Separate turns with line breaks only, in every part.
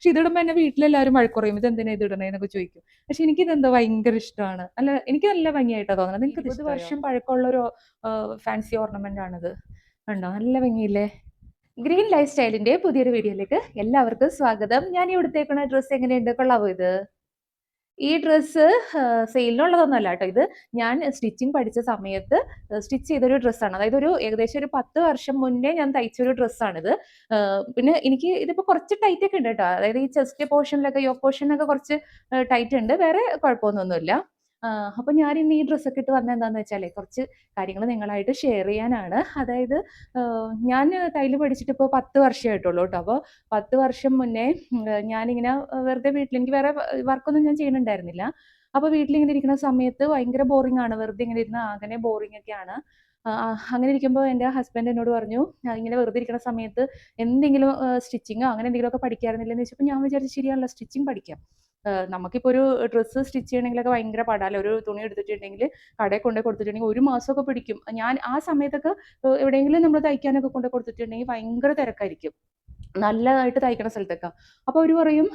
പക്ഷെ ഇതിടുമ്പോൾ എന്നെ വീട്ടിലെല്ലാവരും വഴക്കുറയും ഇത് എന്തിനാ ഇത് ഇടണേ എന്നൊക്കെ ചോദിക്കും. പക്ഷെ എനിക്ക് ഇതെന്തോ ഭയങ്കര ഇഷ്ടമാണ് അല്ല എനിക്ക് നല്ല ഭംഗിയായിട്ടാണ് തോന്നുന്നത്. എനിക്ക് ഇരുപത് വർഷം പഴക്കമുള്ള ഒരു ഫാൻസി ഓർണമെന്റ് ആണിത് കണ്ടോ? നല്ല ഭംഗിയില്ലേ? ഗ്രീൻ ലൈഫ് സ്റ്റൈലിന്റെ പുതിയൊരു വീഡിയോയിലേക്ക് എല്ലാവർക്കും സ്വാഗതം. ഞാൻ ഇവിടുത്തേക്കുള്ള ഡ്രസ് ഡ്രസ്സ് എങ്ങനെയുണ്ട്? കൊള്ളാവോ ഇത്? ഈ ഡ്രസ്സ് സെയിലിനുള്ളതൊന്നുമല്ല കേട്ടോ. ഇത് ഞാൻ സ്റ്റിച്ചിങ് പഠിച്ച സമയത്ത് സ്റ്റിച്ച് ചെയ്തൊരു ഡ്രസ്സാണ് അതായത് ഒരു ഏകദേശം ഒരു പത്ത് വർഷം മുന്നേ ഞാൻ തയ്ച്ചൊരു ഡ്രസ്സാണിത് പിന്നെ എനിക്ക് ഇതിപ്പോൾ കുറച്ച് ടൈറ്റ് ഒക്കെ ഉണ്ട് കേട്ടോ. അതായത് ഈ ചെസ്റ്റ് പോർഷനിലൊക്കെ യോ പോർഷനൊക്കെ കുറച്ച് ടൈറ്റ് ഉണ്ട്. വേറെ കുഴപ്പമൊന്നുമില്ല. അപ്പം ഞാൻ ഇന്ന് ഈ ഡ്രസ്സൊക്കെ ഇട്ട് വന്നത് എന്താണെന്ന് വെച്ചാലേ കുറച്ച് കാര്യങ്ങൾ നിങ്ങളായിട്ട് ഷെയർ ചെയ്യാനാണ്. അതായത് ഞാൻ തയ്യൽ പഠിച്ചിട്ട് ഇപ്പോൾ പത്ത് വർഷമായിട്ടുള്ളൂ കേട്ടോ അപ്പോൾ പത്ത് വർഷം മുന്നേ ഞാനിങ്ങനെ വെറുതെ വീട്ടിൽ എനിക്ക് വേറെ വർക്കൊന്നും ഞാൻ ചെയ്യുന്നുണ്ടായിരുന്നില്ല അപ്പോൾ വീട്ടിലിങ്ങനെ ഇരിക്കുന്ന സമയത്ത് ഭയങ്കര ബോറിംഗ് ആണ്. വെറുതെ ഇങ്ങനെ ഇരുന്ന് അങ്ങനെ ബോറിംഗ് ഒക്കെയാണ്. അങ്ങനെ ഇരിക്കുമ്പോൾ എന്റെ ഹസ്ബൻഡ് എന്നോട് പറഞ്ഞു ഇങ്ങനെ വെറുതെ ഇരിക്കുന്ന സമയത്ത് എന്തെങ്കിലും സ്റ്റിച്ചിങ്ങോ അങ്ങനെ എന്തെങ്കിലുമൊക്കെ പഠിക്കാറുന്നില്ലെന്ന് വെച്ചപ്പോൾ ഞാൻ വിചാരിച്ചു ശരിയാണല്ലോ സ്റ്റിച്ചിങ് പഠിക്കാം. നമുക്കിപ്പോൾ ഒരു ഡ്രസ്സ് സ്റ്റിച്ച് ചെയ്യണമെങ്കിലൊക്കെ ഭയങ്കര പാടാല്ല? ഒരു തുണി എടുത്തിട്ടുണ്ടെങ്കിൽ കടയിൽ കൊണ്ടു കൊടുത്തിട്ടുണ്ടെങ്കിൽ ഒരു മാസമൊക്കെ പിടിക്കും. ഞാൻ ആ സമയത്തൊക്കെ എവിടെയെങ്കിലും നമ്മൾ തയ്ക്കാനൊക്കെ കൊണ്ടു കൊടുത്തിട്ടുണ്ടെങ്കിൽ ഭയങ്കര തിരക്കായിരിക്കും. നല്ലതായിട്ട് തയ്ക്കണ സ്ഥലത്തൊക്കെ. അപ്പോൾ അവർ പറയും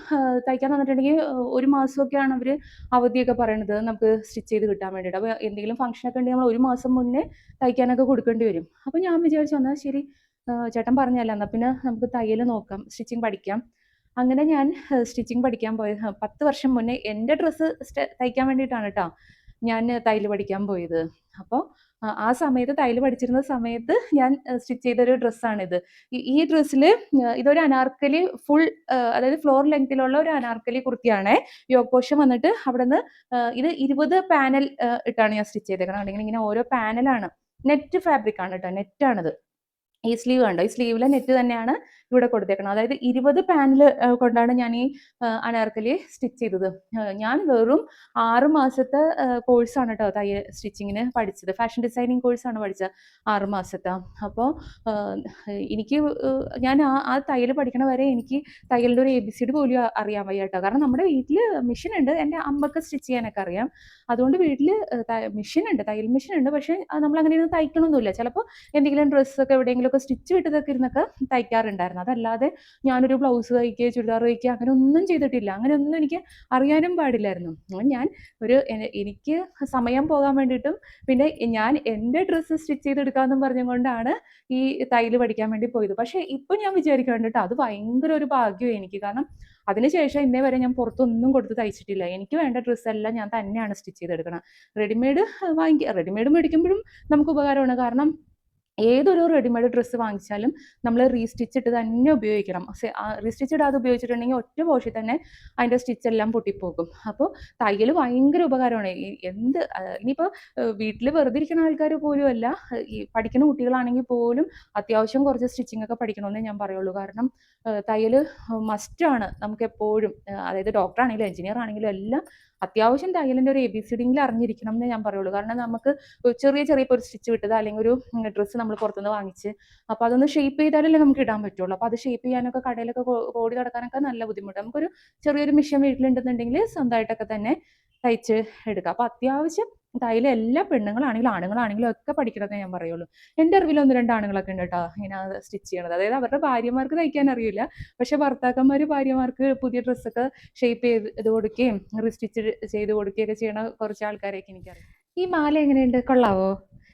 തയ്ക്കാൻ തന്നിട്ടുണ്ടെങ്കിൽ ഒരു മാസമൊക്കെയാണ് അവർ അവധിയൊക്കെ പറയണത് നമുക്ക് സ്റ്റിച്ച് ചെയ്ത് കിട്ടാൻ വേണ്ടിയിട്ട്. അപ്പോൾ എന്തെങ്കിലും ഫംഗ്ഷനൊക്കെ ഉണ്ടെങ്കിൽ നമ്മൾ ഒരു മാസം മുന്നേ തയ്ക്കാനൊക്കെ കൊടുക്കേണ്ടി വരും. അപ്പോൾ ഞാൻ വിചാരിച്ചു എന്നാൽ ശരി. ചേട്ടൻ പറഞ്ഞല്ല എന്നാൽ പിന്നെ നമുക്ക് തയ്യൽ നോക്കാം സ്റ്റിച്ചിങ് പഠിക്കാം. അങ്ങനെ ഞാൻ സ്റ്റിച്ചിങ് പഠിക്കാൻ പോയത് പത്ത് വർഷം മുന്നേ എന്റെ ഡ്രസ്സ് തയ്ക്കാൻ വേണ്ടിയിട്ടാണ് കേട്ടോ ഞാൻ തയ്യൽ പഠിക്കാൻ പോയത്. അപ്പോൾ ആ സമയത്ത് തയ്യൽ പഠിച്ചിരുന്ന സമയത്ത് ഞാൻ സ്റ്റിച്ച് ചെയ്തൊരു ഡ്രസ്സാണിത്. ഈ ഡ്രസ്സിൽ ഇതൊരു അനാർക്കലി ഫുൾ അതായത് ഫ്ലോർ ലെങ്തിലുള്ള ഒരു അനാർക്കലി കുർത്തിയാണ്. യോഗ് വന്നിട്ട് അവിടെ നിന്ന് ഇത് ഇരുപത് പാനൽ ഇട്ടാണ് ഞാൻ സ്റ്റിച്ച് ചെയ്തേക്കുന്നത് അല്ലെങ്കിൽ ഇങ്ങനെ ഓരോ പാനലാണ്. നെറ്റ് ഫാബ്രിക് ആണ് കേട്ടോ നെറ്റാണിത്. ഈ സ്ലീവ് കണ്ടോ? ഈ സ്ലീവിലെ നെറ്റ് തന്നെയാണ് ഇവിടെ കൊടുത്തേക്കണം. അതായത് ഇരുപത് പാനൽ കൊണ്ടാണ് ഞാൻ ഈ അനാർക്കലി സ്റ്റിച്ച് ചെയ്തത്. ഞാൻ വെറും ആറ് മാസത്തെ കോഴ്സാണ് കേട്ടോ തയ്യ സ്റ്റിച്ചിങ്ങിന് പഠിച്ചത്. ഫാഷൻ ഡിസൈനിങ് കോഴ്സാണ് പഠിച്ചത് ആറ് മാസത്തെ. അപ്പോൾ എനിക്ക് ഞാൻ ആ ആ തയ്യൽ പഠിക്കണ വരെ എനിക്ക് തയ്യലിന്റെ ഒരു എ ബി സിഡ് പോലും അറിയാൻ വയ്യ കേട്ടോ കാരണം നമ്മുടെ വീട്ടിൽ മെഷീൻ ഉണ്ട്. എന്റെ അമ്മയ്ക്ക് സ്റ്റിച്ച് ചെയ്യാനൊക്കെ അറിയാം. അതുകൊണ്ട് വീട്ടിൽ മെഷീൻ ഉണ്ട്. തയ്യൽ മെഷീൻ ഉണ്ട്. പക്ഷേ നമ്മൾ അങ്ങനെ ഇരുന്ന് തയ്ക്കണമൊന്നുമില്ല ചിലപ്പോൾ എന്തെങ്കിലും ഡ്രസ്സൊക്കെ എവിടെയെങ്കിലുമൊക്കെ സ്റ്റിച്ച് വിട്ടതൊക്കെ ഇരുന്നൊക്കെ തയ്ക്കാറുണ്ടായിരുന്നു. അതല്ലാതെ ഞാനൊരു ബ്ലൗസ് തയ്ക്കുക ചുരിദാർ തയ്ക്കുക അങ്ങനെ ഒന്നും ചെയ്തിട്ടില്ല. അങ്ങനെ ഒന്നും എനിക്ക് അറിയാനും പാടില്ലായിരുന്നു. ഞാൻ ഒരു എനിക്ക് സമയം പോകാൻ വേണ്ടിയിട്ടും പിന്നെ ഞാൻ എന്റെ ഡ്രസ്സ് സ്റ്റിച്ച് ചെയ്തെടുക്കാമെന്നും പറഞ്ഞുകൊണ്ടാണ് ഈ തയ്യൽ പഠിക്കാൻ വേണ്ടി പോയത്. പക്ഷേ ഇപ്പം ഞാൻ വിചാരിക്കുന്നുണ്ട് കേട്ടോ അത് ഭയങ്കര ഒരു ഭാഗ്യം എനിക്ക്. കാരണം അതിനുശേഷം ഇന്നേ വരെ ഞാൻ പുറത്തൊന്നും കൊടുത്ത് തയ്ച്ചിട്ടില്ല. എനിക്ക് വേണ്ട ഡ്രസ്സെല്ലാം ഞാൻ തന്നെയാണ് സ്റ്റിച്ച് ചെയ്തെടുക്കണം. റെഡിമെയ്ഡ് വാങ്ങിക്കുക റെഡിമെയ്ഡ് മേടിക്കുമ്പോഴും നമുക്ക് ഉപകാരമാണ്. കാരണം ഏതൊരു റെഡിമെയ്ഡ് ഡ്രസ്സ് വാങ്ങിച്ചാലും നമ്മൾ റീസ്റ്റിച്ച് ഇട്ട് തന്നെ ഉപയോഗിക്കണം. റീസ്റ്റിച്ച് ഇടാതെ ഉപയോഗിച്ചിട്ടുണ്ടെങ്കിൽ ഒറ്റ പോഷി തന്നെ അതിന്റെ സ്റ്റിച്ചെല്ലാം പൊട്ടിപ്പോകും. അപ്പോൾ തയ്യൽ ഭയങ്കര ഉപകാരമാണ്. എന്ത് ഇനിയിപ്പോൾ വീട്ടിൽ വെറുതെ ഇരിക്കുന്ന ആൾക്കാർ പോലും അല്ല ഈ പഠിക്കുന്ന കുട്ടികളാണെങ്കിൽ പോലും അത്യാവശ്യം കുറച്ച് സ്റ്റിച്ചിങ് ഒക്കെ പഠിക്കണമെന്നേ ഞാൻ പറയുള്ളൂ. കാരണം തയ്യൽ മസ്റ്റാണ് നമുക്ക് എപ്പോഴും അതായത് ഡോക്ടർ ആണെങ്കിലും എഞ്ചിനീയർ ആണെങ്കിലും എല്ലാം അത്യാവശ്യം തയ്യലിന്റെ ഒരു എ ബി സി അറിഞ്ഞിരിക്കണം എന്നേ ഞാൻ പറയുള്ളൂ. കാരണം നമുക്ക് ചെറിയ ചെറിയ ഒരു സ്റ്റിച്ച് വിട്ടത് അല്ലെങ്കിൽ ഒരു ഡ്രസ്സ് നമ്മൾ പുറത്തുനിന്ന് വാങ്ങിച്ച്. അപ്പോൾ അതൊന്ന് ഷേപ്പ് ചെയ്താലല്ലേ നമുക്ക് ഇടാൻ പറ്റുള്ളൂ. അപ്പോൾ അത് ഷേപ്പ് ചെയ്യാനൊക്കെ കടയിലൊക്കെ ഓടി നടക്കാനൊക്കെ നല്ല ബുദ്ധിമുട്ട്. നമുക്കൊരു ചെറിയൊരു മിഷൻ വീട്ടിലുണ്ടെന്നുണ്ടെങ്കിൽ സ്വന്തമായിട്ടൊക്കെ തന്നെ തയ്ച്ച് എടുക്കുക അപ്പോൾ അത്യാവശ്യം തയ്യൽ എല്ലാ പെണ്ണുങ്ങളാണെങ്കിലും ആണുങ്ങളാണെങ്കിലും ഒക്കെ പഠിക്കണമെന്നേ ഞാൻ പറയുള്ളൂ. എന്റെ അറിവിൽ ഒന്ന് രണ്ട് ആണുങ്ങളൊക്കെ ഉണ്ട് കേട്ടോ ഇങ്ങനെ സ്റ്റിച്ച് ചെയ്യണത്. അതായത് അവരുടെ ഭാര്യമാർക്ക് തയ്ക്കാൻ അറിയില്ല. പക്ഷെ ഭർത്താക്കന്മാര് ഭാര്യമാർക്ക് പുതിയ ഡ്രസ്സൊക്കെ ഷേപ്പ് ചെയ്ത് കൊടുക്കുകയും റീസ്റ്റിച്ച് ചെയ്ത് കൊടുക്കുകയൊക്കെ ചെയ്യണ കുറച്ച് ആൾക്കാരെയൊക്കെ എനിക്കറിയാം. ഈ മാല എങ്ങനെയുണ്ട്? കൊള്ളാവോ?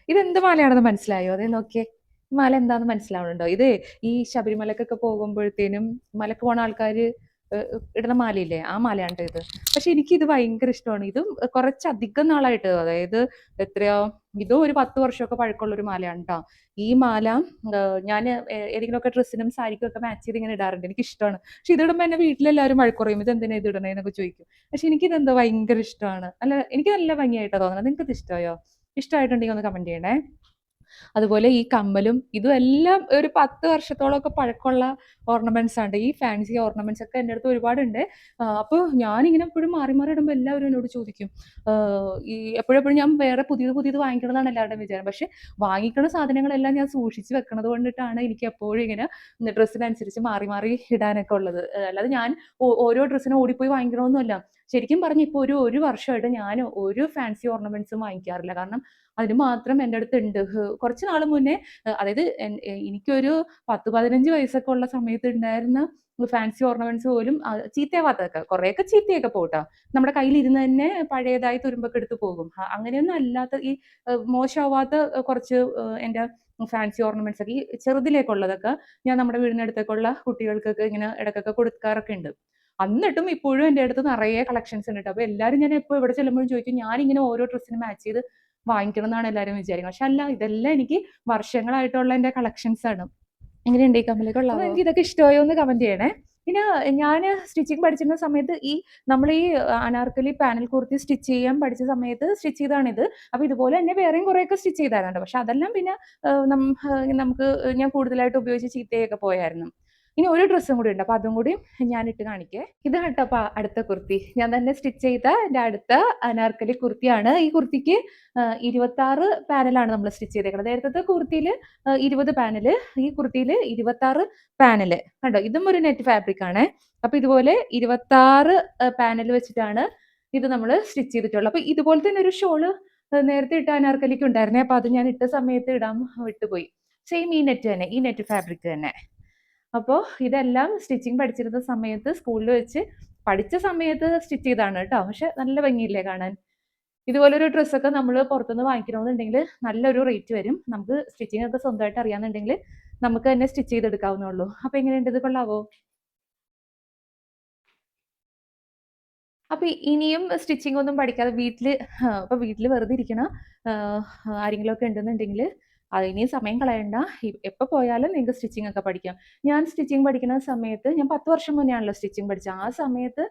ഇതെന്ത് മാലയാണെന്ന് മനസ്സിലായോ? അതേ നോക്കിയേ. മല എന്താന്ന് മനസ്സിലാവുന്നുണ്ടോ ഇത് ഈ ശബരിമലക്കൊക്കെ പോകുമ്പോഴത്തേനും മലക്ക് പോണ ആൾക്കാർ ഇടുന്ന മാലയില്ലേ? ആ മാലയാണ്ട് ഇത്. പക്ഷെ എനിക്ക് ഇത് ഭയങ്കര ഇഷ്ടമാണ്. ഇതും കുറച്ചധികം നാളായിട്ട് അതായത് എത്രയോ ഇതും ഒരു പത്ത് വർഷമൊക്കെ പഴക്കമുള്ള ഒരു മാലയാണ് ഈ മാല ഞാൻ ഏതെങ്കിലുമൊക്കെ ഡ്രസ്സിനും സാരിക്കും ഒക്കെ മാച്ച് ചെയ്ത് ഇങ്ങനെ ഇടാറുണ്ട്. എനിക്ക് ഇഷ്ടമാണ് പക്ഷെ ഇതിടുമ്പോൾ എന്നെ വീട്ടിലെല്ലാവരും മഴക്കുറയും ഇത് എന്തിനാ ഇത് ഇടണേന്നൊക്കെ ചോദിക്കും. പക്ഷെ എനിക്ക് എന്താ ഭയങ്കര ഇഷ്ടമാണ്. അല്ല എനിക്ക് നല്ല ഭംഗിയായിട്ടാണ് തോന്നുന്നത് നിങ്ങൾക്ക് ഇത് ഇഷ്ടമായോ ഇഷ്ടമായിട്ടുണ്ടെങ്കിൽ ഒന്ന് കമന്റ് ചെയ്യണേ. അതുപോലെ ഈ കമ്മലും ഇതും എല്ലാം ഒരു പത്ത് വർഷത്തോളമൊക്കെ പഴക്കമുള്ള ഓർണമെന്റ്സ് ആണ്. ഈ ഫാൻസി ഓർണമെന്റ്സ് ഒക്കെ എന്റെ അടുത്ത് ഒരുപാടുണ്ട്. അപ്പോൾ ഞാനിങ്ങനെ എപ്പോഴും മാറി മാറി ഇടുമ്പോൾ എല്ലാവരും എന്നോട് ചോദിക്കും. ഈ എപ്പോഴെപ്പോഴും ഞാൻ വേറെ പുതിയത് പുതിയത് വാങ്ങിക്കണമെന്നാണ് എല്ലാവരുടെയും വിചാരം. പക്ഷെ വാങ്ങിക്കുന്ന സാധനങ്ങളെല്ലാം ഞാൻ സൂക്ഷിച്ച് വെക്കണത് കൊണ്ടിട്ടാണ് എനിക്ക് എപ്പോഴും ഇങ്ങനെ ഡ്രസ്സിനനുസരിച്ച് മാറി മാറി ഇടാനൊക്കെ ഉള്ളത്. അല്ലാതെ ഞാൻ ഓരോ ഡ്രസ്സിനും ഓടിപ്പോയി വാങ്ങിക്കണമെന്നല്ല ശരിക്കും പറഞ്ഞ ഇപ്പോൾ ഒരു ഒരു വർഷമായിട്ട് ഞാൻ ഒരു ഫാൻസി ഓർണമെന്റ്സും വാങ്ങിക്കാറില്ല. കാരണം അതിന് മാത്രം എന്റെ അടുത്ത് ഉണ്ട് കുറച്ച് നാൾ മുന്നേ അതായത് എനിക്കൊരു പത്ത് പതിനഞ്ച് വയസ്സൊക്കെ ഉള്ള സമയത്ത് ഉണ്ടായിരുന്ന ഫാൻസി ഓർണമെന്റ്സ് പോലും ചീത്തയാവാത്തതൊക്കെ കുറേയൊക്കെ ചീത്തയൊക്കെ പോട്ടോ നമ്മുടെ കയ്യിൽ ഇരുന്ന് തന്നെ പഴയതായി തുരുമ്പൊക്കെ എടുത്ത് പോകും. അങ്ങനെയൊന്നും അല്ലാത്ത ഈ മോശമാവാത്ത കുറച്ച് എന്റെ ഫാൻസി ഓർണമെന്റ്സ് ഒക്കെ ഈ ചെറുതിലേക്കുള്ളതൊക്കെ ഞാൻ നമ്മുടെ വീടിനടുത്തേക്കുള്ള കുട്ടികൾക്കൊക്കെ ഇങ്ങനെ ഇടക്കൊക്കെ കൊടുക്കാറൊക്കെ ഉണ്ട്. എന്നിട്ടും ഇപ്പോഴും എന്റെ അടുത്ത് നിറയെ കളക്ഷൻസ് ഉണ്ട് അപ്പോൾ എല്ലാവരും ഞാൻ എപ്പോൾ ഇവിടെ ചെല്ലുമ്പോഴും ചോദിക്കും ഇങ്ങനെ ഓരോ ഡ്രസ്സിന് മാച്ച് ചെയ്ത് വാങ്ങിക്കണം എന്നാണ് എല്ലാവരും വിചാരിക്കുന്നത്. പക്ഷെ അല്ല ഇതെല്ലാം എനിക്ക് വർഷങ്ങളായിട്ടുള്ള എന്റെ കളക്ഷൻസ് ആണ്. എങ്ങനെയുണ്ട് ഈ കമ്മലൊക്കെ എനിക്ക് ഇതൊക്കെ ഇഷ്ടമായോ എന്ന് കമന്റ് ചെയ്യണേ. പിന്നെ ഞാൻ സ്റ്റിച്ചിങ് പഠിച്ചിരുന്ന സമയത്ത് ഈ നമ്മൾ ഈ അനാർക്കലി പാനൽ കുർത്തി സ്റ്റിച്ച് ചെയ്യാൻ പഠിച്ച സമയത്ത് സ്റ്റിച്ച് ചെയ്താണിത് അപ്പോൾ ഇതുപോലെ തന്നെ വേറെയും കുറേയൊക്കെ സ്റ്റിച്ച് ചെയ്തായിരുന്നു പക്ഷെ അതെല്ലാം പിന്നെ നമുക്ക് ഞാൻ കൂടുതലായിട്ട് ഉപയോഗിച്ച് ചീത്തയൊക്കെ പോയായിരുന്നു. ഇനി ഒരു ഡ്രസ്സും കൂടി ഉണ്ട്. അപ്പോൾ അതും കൂടി ഞാൻ ഇട്ട് കാണിക്കേ. ഇത് കേട്ടോ അടുത്ത കുർത്തി. ഞാൻ തന്നെ സ്റ്റിച്ച് ചെയ്ത എന്റെ അടുത്ത അനാർക്കലി കുർത്തിയാണ്. ഈ കുർത്തിക്ക് ഇരുപത്തി ആറ് പാനലാണ് നമ്മൾ സ്റ്റിച്ച് ചെയ്തേക്കുന്നത് നേരത്തെ കുർത്തിയിൽ ഇരുപത് പാനൽ ഈ കുർത്തിയിൽ ഇരുപത്തി ആറ് പാനൽ. കണ്ടോ? ഇതും ഒരു നെറ്റ് ഫാബ്രിക് ആണ്. അപ്പൊ ഇതുപോലെ ഇരുപത്തി ആറ് പാനൽ വെച്ചിട്ടാണ് ഇത് നമ്മൾ സ്റ്റിച്ച് ചെയ്തിട്ടുള്ളത്. അപ്പൊ ഇതുപോലെ തന്നെ ഒരു ഷോൾ നേരത്തെ ഇട്ട അനാർക്കലിക്ക് ഉണ്ടായിരുന്നേ. അപ്പൊ അത് ഞാൻ ഇട്ട സമയത്ത് ഇടാൻ വിട്ടുപോയി. സെയിം ഈ നെറ്റ് തന്നെ ഈ നെറ്റ് ഫാബ്രിക് തന്നെ. അപ്പോൾ ഇതെല്ലാം സ്റ്റിച്ചിങ് പഠിച്ചിരുന്ന സമയത്ത് സ്കൂളിൽ വെച്ച് പഠിച്ച സമയത്ത് സ്റ്റിച്ച് ചെയ്താണ് കേട്ടോ. പക്ഷെ നല്ല ഭംഗിയില്ലേ കാണാൻ? ഇതുപോലൊരു ഡ്രസ്സൊക്കെ നമ്മൾ പുറത്തുനിന്ന് വാങ്ങിക്കണമെന്നുണ്ടെങ്കിൽ നല്ലൊരു റേറ്റ് വരും. നമുക്ക് സ്റ്റിച്ചിങ് ഒക്കെ സ്വന്തമായിട്ട് അറിയാമെന്നുണ്ടെങ്കിൽ നമുക്ക് തന്നെ സ്റ്റിച്ച് ചെയ്തെടുക്കാവുന്നുള്ളൂ അപ്പോൾ എങ്ങനെയുണ്ട് ഇത് കൊള്ളാവോ? അപ്പൊ ഇനിയും സ്റ്റിച്ചിങ് ഒന്നും പഠിക്കാതെ വീട്ടിൽ ഇപ്പൊ വീട്ടിൽ വെറുതെ ഇരിക്കണ ആരെങ്കിലും ഒക്കെ ഉണ്ടെന്നുണ്ടെങ്കിൽ അതിനി സമയം കളയണ്ട. എപ്പോൾ പോയാലും നിങ്ങൾക്ക് സ്റ്റിച്ചിങ് ഒക്കെ പഠിക്കാം. ഞാൻ സ്റ്റിച്ചിങ് പഠിക്കുന്ന സമയത്ത് ഞാൻ പത്ത് വർഷം മുന്നേ ആണല്ലോ സ്റ്റിച്ചിങ് പഠിച്ചത്. ആ സമയത്ത്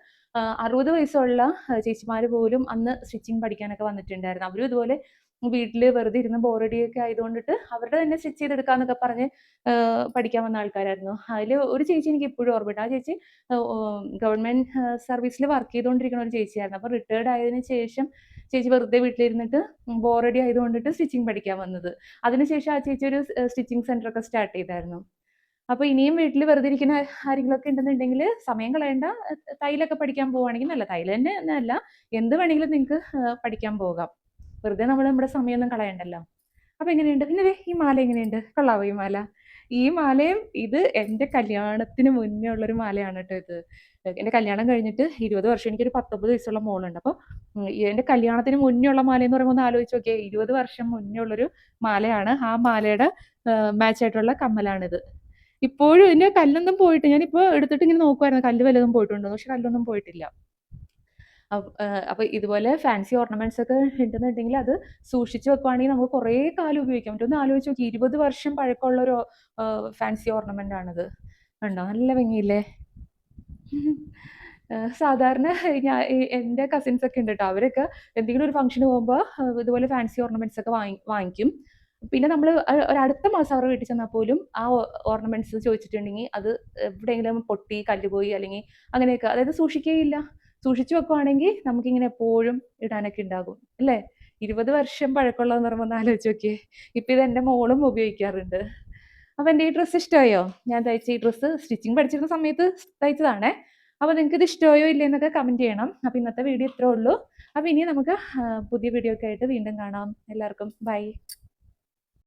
അറുപത് വയസ്സുള്ള ചേച്ചിമാർ പോലും അന്ന് സ്റ്റിച്ചിങ് പഠിക്കാനൊക്കെ വന്നിട്ടുണ്ടായിരുന്നു. അവരും ഇതുപോലെ വീട്ടിൽ വെറുതെ ഇരുന്ന് ബോറടിയൊക്കെ ആയതുകൊണ്ടിട്ട് അവരുടെ തന്നെ സ്റ്റിച്ച് ചെയ്തെടുക്കാന്നൊക്കെ പറഞ്ഞ് പഠിക്കാൻ വന്ന ആൾക്കാരായിരുന്നു. അതിൽ ഒരു ചേച്ചി എനിക്ക് ഇപ്പോഴും ഓർമ്മയുണ്ട്. ആ ചേച്ചി ഗവൺമെന്റ് സർവീസിൽ വർക്ക് ചെയ്തുകൊണ്ടിരിക്കുന്ന ഒരു ചേച്ചിയായിരുന്നു. അപ്പോൾ റിട്ടയർഡ് ആയതിനു ശേഷം ചേച്ചി വെറുതെ വീട്ടിലിരുന്നിട്ട് ബോറടി ആയതുകൊണ്ടിട്ട് സ്റ്റിച്ചിങ് പഠിക്കാൻ വന്നത്. അതിനുശേഷം ആ ചേച്ചി ഒരു സ്റ്റിച്ചിങ് ഒക്കെ സ്റ്റാർട്ട് ചെയ്തായിരുന്നു. അപ്പോൾ ഇനിയും വീട്ടിൽ വെറുതെ ഇരിക്കുന്ന ആരെങ്കിലുമൊക്കെ ഉണ്ടെന്നുണ്ടെങ്കിൽ സമയം കളയണ്ട. തൈലൊക്കെ പഠിക്കാൻ പോവുകയാണെങ്കിൽ നല്ല തൈല തന്നെ അല്ല എന്ത് വേണമെങ്കിലും നിങ്ങൾക്ക് പഠിക്കാൻ പോകാം. വെറുതെ നമ്മൾ നമ്മുടെ സമയമൊന്നും കളയണ്ടല്ലോ. അപ്പോൾ എങ്ങനെയുണ്ട്? പിന്നെ ഈ മാല എങ്ങനെയുണ്ട്? കൊള്ളാവോ ഈ മാല? ഈ മാലയും ഇത് എന്റെ കല്യാണത്തിന് മുന്നേ ഉള്ളൊരു മാലയാണ് കേട്ടോ ഇത്. എന്റെ കല്യാണം കഴിഞ്ഞിട്ട് ഇരുപത് വർഷം എനിക്കൊരു പത്തൊമ്പത് വയസ്സുള്ള മോളുണ്ട്. അപ്പോൾ എന്റെ കല്യാണത്തിന് മുന്നേ ഉള്ള മാല എന്ന് പറയുമ്പോൾ ഒന്ന് ആലോചിച്ച് നോക്കിയേ ഇരുപത് വർഷം മുന്നേ ഉള്ളൊരു മാലയാണ്. ആ മാലയുടെ മാച്ച് ആയിട്ടുള്ള കമ്മലാണിത്. ഇപ്പോഴും ഇതിന്റെ കല്ലൊന്നും പോയിട്ട് ഞാനിപ്പോൾ എടുത്തിട്ട് ഇങ്ങനെ നോക്കുമായിരുന്നു കല്ല് വല്ലതും പോയിട്ടുണ്ടോ? പക്ഷെ കല്ലൊന്നും പോയിട്ടില്ല. അപ്പൊ ഇതുപോലെ ഫാൻസി ഓർണമെന്റ്സ് ഒക്കെ ഉണ്ടെന്നുണ്ടെങ്കിൽ അത് സൂക്ഷിച്ച് വെക്കുവാണെങ്കിൽ നമുക്ക് കുറേ കാലം ഉപയോഗിക്കാം. മറ്റൊന്ന് ആലോചിച്ച് നോക്കി ഇരുപത് വർഷം പഴക്കമുള്ള ഒരു ഫാൻസി ഓർണമെന്റ് ആണിത്. ഉണ്ടോ നല്ല ഭംഗിയില്ലേ? സാധാരണ ഞാൻ എന്റെ കസിൻസ് ഒക്കെ ഉണ്ട് കേട്ടോ അവരൊക്കെ എന്തെങ്കിലും ഒരു ഫംഗ്ഷന് പോകുമ്പോൾ ഇതുപോലെ ഫാൻസി ഓർണമെന്റ്സ് ഒക്കെ വാങ്ങി വാങ്ങിക്കും. പിന്നെ നമ്മൾ ഒരടുത്ത മാസം അവരുടെ വീട്ടിൽ ചെന്നാൽ പോലും ആ ഓർണമെന്റ്സ് ചോദിച്ചിട്ടുണ്ടെങ്കിൽ അത് എവിടെയെങ്കിലും പൊട്ടി കല്ലുപോയി അല്ലെങ്കിൽ അങ്ങനെയൊക്കെ അതായത് സൂക്ഷിക്കുകയില്ല. സൂക്ഷിച്ചു വെക്കുവാണെങ്കിൽ നമുക്കിങ്ങനെ എപ്പോഴും ഇടാനൊക്കെ ഉണ്ടാകും അല്ലേ? ഇരുപത് വർഷം പഴക്കമുള്ളതെന്ന് പറയുമ്പോൾ ആലോചിച്ച് നോക്കിയേ. ഇപ്പം ഇത് എന്റെ മോളും ഉപയോഗിക്കാറുണ്ട്. അപ്പൊ എന്റെ ഈ ഡ്രസ്സ് ഇഷ്ടമായോ? ഞാൻ തയ്ച്ച ഈ ഡ്രസ്സ് സ്റ്റിച്ചിങ് പഠിച്ചിരുന്ന സമയത്ത് തയ്ച്ചതാണേ. അപ്പോൾ നിങ്ങൾക്ക് ഇത് ഇഷ്ടമായോ ഇല്ലയെന്നൊക്കെ കമന്റ് ചെയ്യണം. അപ്പോൾ ഇന്നത്തെ വീഡിയോ ഇത്രേ ഉള്ളൂ. അപ്പോൾ ഇനി നമുക്ക് പുതിയ വീഡിയോ ഒക്കെ ആയിട്ട് വീണ്ടും കാണാം. എല്ലാവർക്കും ബൈ.